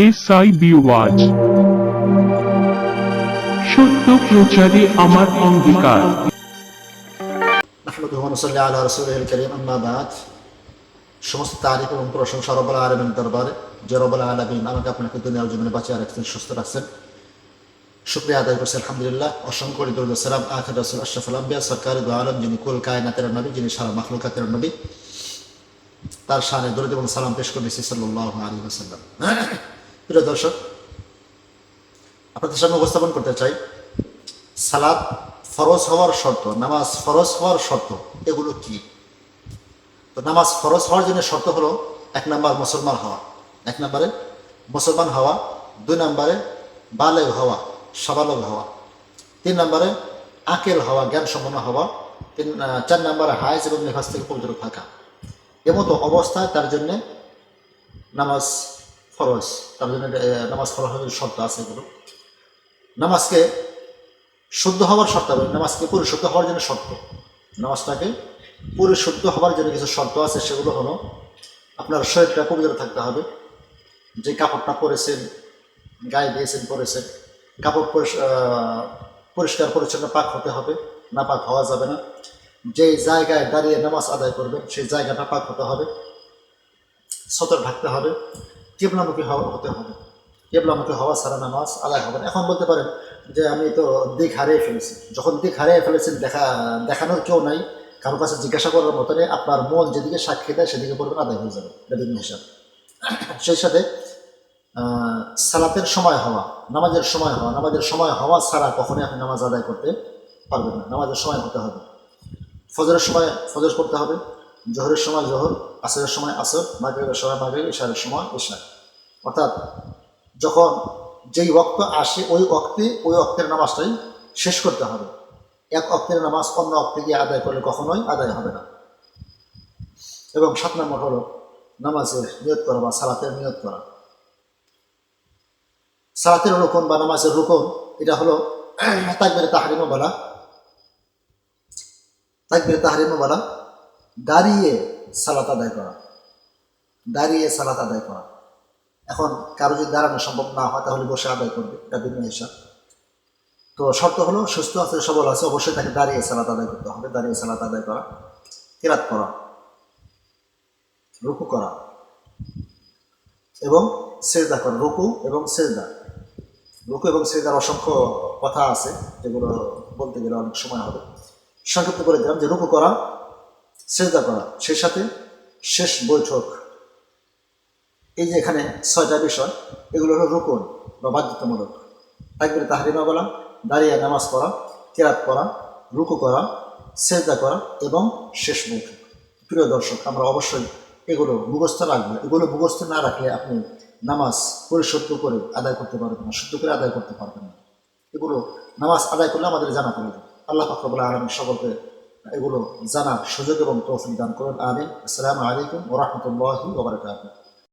S I B ওয়াজ সত্য প্রচারে আমার অঙ্গীকার। নাহমাদুহু ওয়া নুসাল্লি আলা রাসূলিহিল কারীম, আম্মা বাদ। সমস্ত তারিফ এবং প্রশংসা রব্বুল আলামিন দরবারে, যে রব্বুল আলামিন আমাকে আপনাকে দুনিয়ার জীবনে বাঁচিয়ে রাখছেন, সুস্থ রাখছেন। শুক্রিয়া আদায় করছি, আলহামদুলিল্লাহ। অসংখ্য দরুদ সালাম তার পেশ করে দিচ্ছি সাল্লাল্লাহু আলাইহি ওয়াসাল্লাম। প্রিয় দর্শক, আপনাদের সামনে উপস্থাপন করতে চাই সালাদ ফরজ হওয়ার শর্ত, নামাজ ফরজ হওয়ার শর্ত, এগুলো কি? তো নামাজ ফরজ হওয়ার জন্য শর্ত হলো এক নাম্বার মুসলমান হওয়া, এক নম্বরে মুসলমান হওয়া, দুই নম্বরে বালেগ হওয়া, সাবালগ হওয়া, তিন নম্বরে আকেল হওয়া জ্ঞান সম্পন্ন হওয়া, তিন চার নম্বরে হাইজ এবং নিফাস থেকে পবিত্র থাকা। এমতো অবস্থায় তার জন্যে নামাজ ফরজ, তার জন্য নামাজ ফরজ শর্ত আছে এগুলো। নামাজকে শুদ্ধ হওয়ার শর্ত হবে নামাজকে পরিশুদ্ধ হওয়ার জন্য শর্ত। নামাজটাকে পরিশুদ্ধ হওয়ার জন্য কিছু শর্ত আছে, সেগুলো হলো আপনার শরীরটা পবিত্র থাকতে হবে। যে কাপড়টা পরেছেন, গায়ে দিয়েছেন, পরেছেন, কাপড় পরিষ্কার পরিচ্ছন্ন পাক হতে হবে, না পাক হওয়া যাবে না। যে জায়গায় দাঁড়িয়ে নামাজ আদায় করবেন, সেই জায়গাটা পাক হতে হবে। সতর থাকতে হবে। কেবলামুখী হওয়া হতে হবে। কেবলামুখী হওয়া ছাড়া নামাজ আদায় হবে এখন বলতে পারেন যে আমি তো দিক হারিয়ে ফেলেছি। যখন দিক হারিয়ে ফেলেছেন দেখা, দেখানোর কেউ নাই। কারোর কাছে জিজ্ঞাসা করার মতনে আপনার মন যেদিকে সাক্ষী দেয়, সেদিকে পড়বেন আদায় হয়ে যাবে। দিন হিসাব। সেই সাথে সালাতের সময় হওয়া, নামাজের সময় হওয়া, নামাজের সময় হওয়া ছাড়া কখনোই আপনি নামাজ আদায় করতে পারবেন না। নামাজের সময় হতে হবে। ফজরের সময় ফজর করতে হবে। জোহরের সময় জোহর, আসরের সময় আসর, মাগরিবের সময় মাগরিব, ইশারের সময় ইশা অর্থাৎ যখন যেই ওক্ত আসে, ওই অক্তে ওই অক্তের নামাজটাই শেষ করতে হবে। এক অক্তের নামাজ অন্য অক্তে গিয়ে আদায় করলে কখনোই আদায় হবে না। এবং সাত নম্বর হলো নামাজের নিয়ত করা বা সালাতের নিয়ত করা। সালাতের রুকন বা নামাজের রুকন, এটা হলো তাকবিরে তাহারিমা বলা। তাকবিরে তাহারিমা বলা, দাঁড়িয়ে সালাত আদায় করা। দাঁড়িয়ে সালাত আদায় করা। এখন কারও যদি দাঁড়ানো সম্ভব না হয়, তাহলে বসে আদায় করবে। ভিন্ন হিসাব। তো শর্ত হলো, সুস্থ আছে, সবল আছে, অবশ্যই তাকে দাঁড়িয়ে সালাত আদায় করতে হবে। দাঁড়িয়ে সালাত আদায় করা কেরাত করা, রুকু করা, এবং সেজদা করা, রুকু এবং সেজদা। রুকু এবং সেজদার অসংখ্য কথা আছে, যেগুলো বলতে গেলে অনেক সময় হবে। সংক্ষিপ্ত করে দিলাম যে রুকু করা, সেজদা করা, সেই সাথে শেষ বৈঠক এই যে এখানে ছয়টা বিষয়, এগুলো হলো রুকুন বা বাধ্যতামূলক। তাকবির তাহরিমা বলা, দাঁড়িয়ে নামাজ পড়া কেরাত করা রুকু করা, সেজদা করা এবং শেষ মুখ। প্রিয় দর্শক, আমরা অবশ্যই এগুলো মুখস্থ রাখব। এগুলো মুখস্থ না রাখলে আপনি নামাজ পরিশুদ্ধ করে আদায় করতে পারবেন না, শুদ্ধ করে আদায় করতে পারবেন না। এগুলো নামাজ আদায় করলে আমাদের জানা প্রয়োজন আল্লাহ ফাকরবুল আলম সকলকে এগুলো জানার সুযোগ এবং তৌফিক দান করুন। আমিন। আসসালামু আলাইকুম ওরহমতুল্লাহি ওবরাকাতুহ